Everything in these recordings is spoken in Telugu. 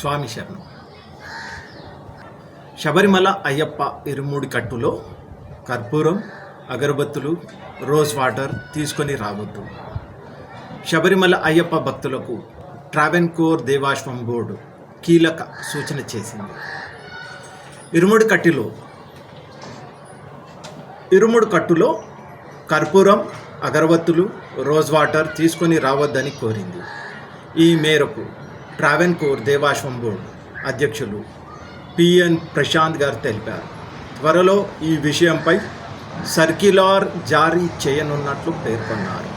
స్వామి శరణం. శబరిమల అయ్యప్ప ఇరుముడి కట్టులో కర్పూరం అగరబత్తులు రోజ్ వాటర్ తీసుకొని రావద్దు. శబరిమల అయ్యప్ప భక్తులకు ట్రావెన్కోర్ దేవాశ్వం బోర్డు కీలక సూచన చేసింది. ఇరుముడి కట్టిలో ఇరుముడు కట్టులో కర్పూరం అగరబత్తులు రోజ్ వాటర్ తీసుకొని రావద్దని కోరింది. ఈ మేరకు ట్రావెన్కోర్ దేవాశ్వం బోర్డు అధ్యక్షులు పిఎన్ ప్రశాంత్ గారు తెలిపారు. త్వరలో ఈ విషయంపై సర్క్యులార్ జారీ చేయనున్నట్లు పేర్కొన్నారు.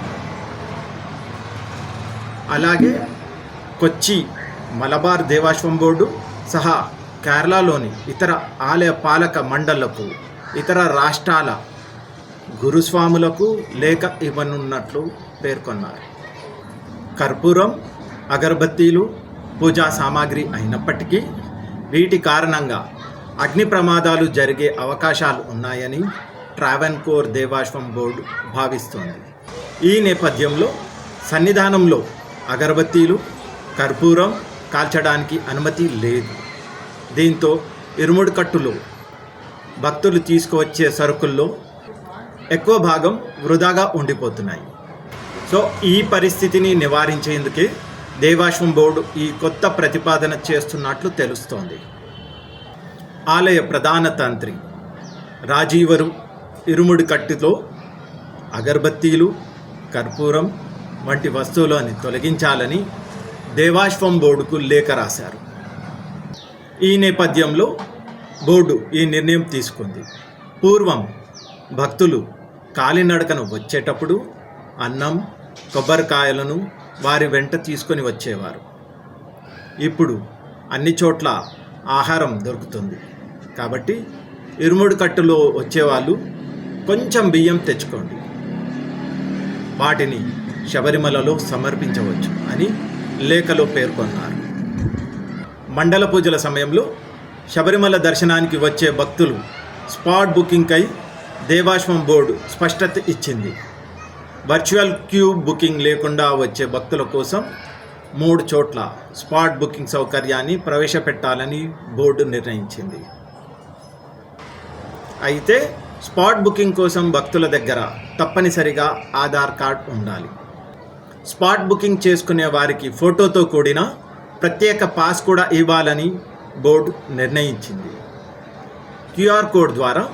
అలాగే కొచ్చి మలబార్ దేవాశ్వం బోర్డు సహా కేరళలోని ఇతర ఆలయ పాలక మండళ్ళకు ఇతర రాష్ట్రాల గురుస్వాములకు లేఖ ఇవ్వనున్నట్లు పేర్కొన్నారు. కర్పూరం అగరబత్తీలు పూజా సామాగ్రి అయినప్పటికీ వీటి కారణంగా అగ్ని ప్రమాదాలు జరిగే అవకాశాలు ఉన్నాయని ట్రావెన్కోర్ దేవాశ్వం బోర్డు భావిస్తోంది. ఈ నేపథ్యంలో సన్నిధానంలో అగరబత్తీలు కర్పూరం కాల్చడానికి అనుమతి లేదు. దీంతో ఇరుముడు కట్టులో భక్తులు తీసుకువచ్చే సరుకుల్లో ఎక్కువ భాగం వృధాగా ఉండిపోతున్నాయి. సో ఈ పరిస్థితిని నివారించేందుకే దేవాశ్వం బోర్డు ఈ కొత్త ప్రతిపాదన చేస్తున్నట్లు తెలుస్తోంది. ఆలయ ప్రధాన తంత్రి రాజీవరు ఇరుముడి కట్టితో అగర్బత్తీలు కర్పూరం వంటి వస్తువులను తొలగించాలని దేవాశ్వం బోర్డుకు లేఖ రాశారు. ఈ నేపథ్యంలో బోర్డు ఈ నిర్ణయం తీసుకుంది. పూర్వం భక్తులు కాలినడకను వచ్చేటప్పుడు అన్నం కొబ్బరికాయలను వారి వెంట తీసుకొని వచ్చేవారు. ఇప్పుడు అన్ని చోట్ల ఆహారం దొరుకుతుంది. కాబట్టి ఇరుముడు కట్టులో వచ్చేవాళ్ళు కొంచెం బియ్యం తెచ్చుకోండి. వాటిని శబరిమలలో సమర్పించవచ్చు అని లేఖలో పేర్కొన్నారు. మండల పూజల సమయంలో శబరిమల దర్శనానికి వచ్చే భక్తులు స్పాట్ బుకింగ్కై దేవాశ్వం బోర్డు స్పష్టత ఇచ్చింది. వర్చువల్ క్యూ బుకింగ్ లేకుండా వచ్చే భక్తుల కోసం మూడు చోట్ల స్పాట్ బుకింగ్ సౌకర్యాన్ని ప్రవేశపెట్టాలని బోర్డు నిర్ణయించింది. అయితే స్పాట్ బుకింగ్ కోసం భక్తుల దగ్గర తప్పనిసరిగా ఆధార్ కార్డ్ ఉండాలి. స్పాట్ బుకింగ్ చేసుకునే వారికి ఫోటోతో కూడిన ప్రత్యేక పాస్ కూడా ఇవ్వాలని బోర్డు నిర్ణయించింది. క్యూఆర్ కోడ్ ద్వారా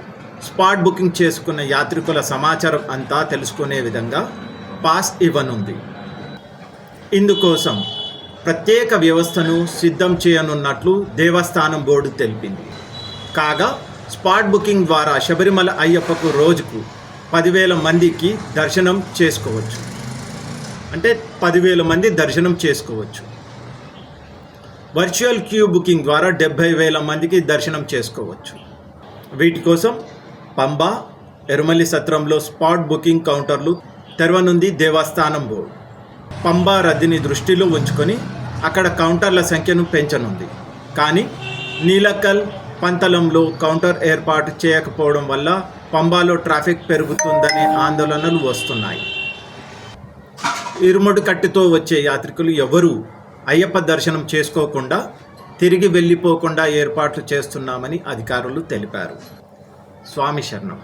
స్పాట్ బుకింగ్ చేసుకున్న యాత్రికుల సమాచారం అంతా తెలుసుకునే విధంగా పాస్ ఇవ్వనుంది. ఇందుకోసం ప్రత్యేక వ్యవస్థను సిద్ధం చేయనున్నట్లు దేవస్థానం బోర్డు తెలిపింది. కాగా స్పాట్ బుకింగ్ ద్వారా శబరిమల అయ్యప్పకు రోజుకు పదివేల మందికి దర్శనం చేసుకోవచ్చు. అంటే పదివేల మంది దర్శనం చేసుకోవచ్చు. వర్చువల్ క్యూ బుకింగ్ ద్వారా డెబ్భై వేల మందికి దర్శనం చేసుకోవచ్చు. వీటి కోసం పంబా ఎరుమలి సత్రంలో స్పాట్ బుకింగ్ కౌంటర్లు తెరవనుంది దేవస్థానం బోర్డు పంబా రద్దీని దృష్టిలో ఉంచుకొని అక్కడ కౌంటర్ల సంఖ్యను పెంచనుంది. కానీ నీలక్కల్ పంతలంలో కౌంటర్ ఏర్పాటు చేయకపోవడం వల్ల పంబాలో ట్రాఫిక్ పెరుగుతుందనే ఆందోళనలు వస్తున్నాయి. ఇరుముడు కట్టితో వచ్చే యాత్రికులు ఎవరూ అయ్యప్ప దర్శనం చేసుకోకుండా తిరిగి వెళ్ళిపోకుండా ఏర్పాట్లు చేస్తున్నామని అధికారులు తెలిపారు. స్వామి శరణం.